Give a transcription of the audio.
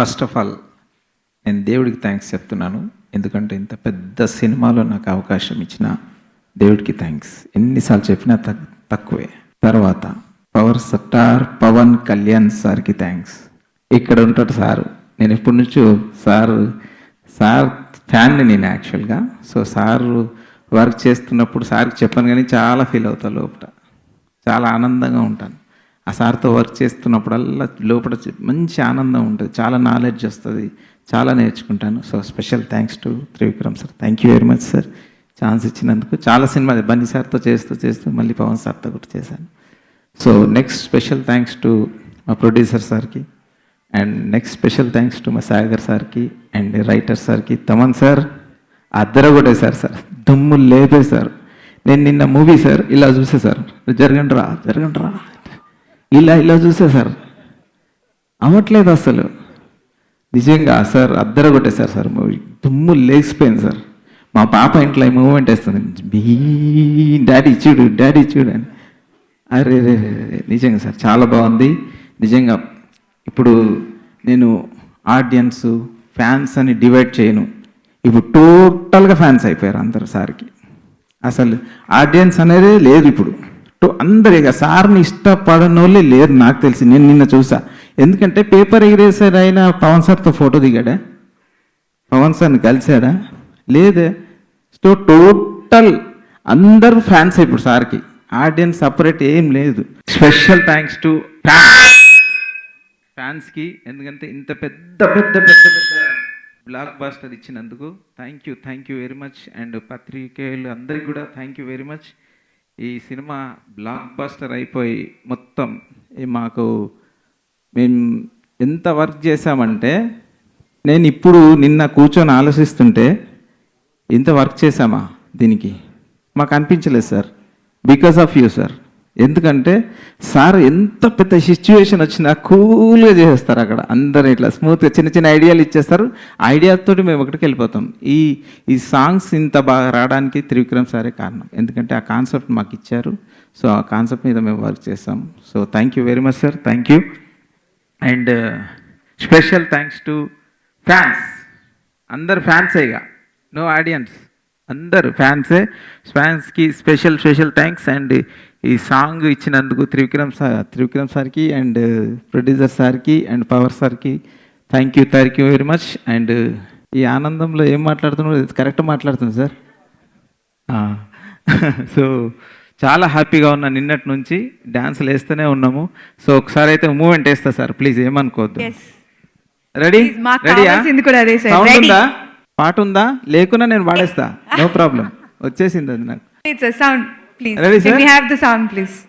First of all నేను దేవుడికి thanks చెప్తున్నాను. ఎందుకంటే ఇంత పెద్ద సినిమాలో నాకు అవకాశం ఇచ్చిన దేవుడికి థ్యాంక్స్ ఎన్నిసార్లు చెప్పినా తక్- తక్కువే. తర్వాత పవర్ స్టార్ పవన్ కళ్యాణ్ సార్కి థ్యాంక్స్ ఇక్కడ ఉంటాడు సారు. నేను ఎప్పటి నుంచో సార్ సార్ ఫ్యాన్ని నేను యాక్చువల్గా సో సార్ వర్క్ చేస్తున్నప్పుడు సార్కి చెప్పాను కానీ చాలా ఫీల్ అవుతా లోపల. చాలా ఆనందంగా ఉంటాను. ఆ సార్తో వర్క్ చేస్తున్నప్పుడల్లా లోపల మంచి ఆనందం ఉంటుంది. చాలా నాలెడ్జ్ వస్తుంది. చాలా నేర్చుకుంటాను. So special thanks to Trivikram sir. Thank you very much sir. Chance ఇచ్చినందుకు. చాలా సినిమా బన్నీ సార్తో చేస్తూ చేస్తూ మళ్ళీ పవన్ సార్తో కూడా చేశాను. So next special thanks to మా ప్రొడ్యూసర్ సార్కి. And next special thanks to మా సాగర్ సార్కి. అండ్ రైటర్ సార్కి. తమన్ సార్. అద్దర కూడా సార్. దుమ్ము లేపేశారు నేను నిన్న మూవీ సార్ ఇలా చూసే సార్. జరగండి రా జరగండి రా ఇలా ఇలా చూసే సార్. అవ్వట్లేదు అసలు. నిజంగా సార్ అద్దర కొట్టేశారు సార్ మూవీ. దుమ్ము లేచిపోయింది సార్. మా పాప ఇంట్లో ఈ మూమెంట్ వేస్తుంది. బీ డాడీ చూడు డాడీ చూడు అని. అరే రే రే రే, నిజంగా సార్ చాలా బాగుంది. నిజంగా ఇప్పుడు నేను ఆడియన్స్ ఫ్యాన్స్ అని డివైడ్ చేయను. ఇప్పుడు టోటల్గా ఫ్యాన్స్ అయిపోయారు అందరు సార్కి. అసలు ఆడియన్స్ అనేది లేదు ఇప్పుడు. టు- అందరు ఇక సార్ని ఇష్టపడని వాళ్ళే లేరు నాకు తెలిసి. నేను నిన్న చూసా. ఎందుకంటే పేపర్ ఎగిరేసారు అయినా పవన్ సార్తో ఫోటో దిగాడా? పవన్ సార్ని కలిశాడా? లేదే. సో టోటల్ అందరూ ఫ్యాన్స్ ఇప్పుడు సార్కి. ఆడియన్స్ సపరేట్ ఏం లేదు. స్పెషల్ థ్యాంక్స్ టు ఫ్యాన్స్కి ఎందుకంటే ఇంత పెద్ద పెద్ద పెద్ద పెద్ద బ్లాక్ బాస్టర్ ఇచ్చినందుకు thank you thank you very much. And పత్రికేయులు అందరికి కూడా థ్యాంక్ యూ వెరీ మచ్. ఈ సినిమా బ్లాక్ బస్టర్ అయిపోయి మొత్తం మాకు మేము ఎంత వర్క్ చేశామంటే నేను ఇప్పుడు నిన్న కూర్చొని ఆలోచిస్తుంటే ఇంత వర్క్ చేశామా దీనికి? మాకు అనిపించలేదు sir. Because of you sir ఎందుకంటే సార్ ఎంత పెద్ద సిచ్యువేషన్ వచ్చినా కూల్గా చేసేస్తారు అక్కడ. అందరు ఇట్లా స్మూత్గా చిన్న చిన్న ఐడియాలు ఇచ్చేస్తారు. ఐడియాతోటి మేము ఒకటికి వెళ్ళిపోతాం. ఈ ఈ సాంగ్స్ ఇంత బాగా రావడానికి త్రివిక్రమ్ సారే కారణం. ఎందుకంటే ఆ కాన్సెప్ట్ మాకు ఇచ్చారు. సో ఆ కాన్సెప్ట్ మీద మేము వర్క్ చేస్తాం. So thank you very much sir thank you and special thanks to fans అందరు ఫ్యాన్సే ఇక. నో ఆడియన్స్ అందరు ఫ్యాన్సే ఫ్యాన్స్కి స్పెషల్ స్పెషల్ థ్యాంక్స్ అండ్ ఈ సాంగ్ ఇచ్చినందుకు త్రివిక్రమ్ సార్ త్రివిక్రమ్ సార్కి అండ్ ప్రొడ్యూసర్ సార్కి అండ్ పవర్ సార్కి thank you thank you very much and ఈ ఆనందంలో ఏం మాట్లాడుతున్నారో కరెక్ట్ మాట్లాడుతుంది సార్. సో చాలా హ్యాపీగా ఉన్నా నిన్నటి నుంచి. డ్యాన్సులు వేస్తూనే ఉన్నాము. సో ఒకసారి అయితే మూమెంట్ వేస్తా సార్. ప్లీజ్ ఏమనుకోవద్దు. రెడీ రెడీయా. సౌండ్. ఉందా? పాట ఉందా? లేకున్నా నేను పాడేస్తా నో ప్రాబ్లం వచ్చేసింది అది నాకు. A sound, please. Can we have the sound, please?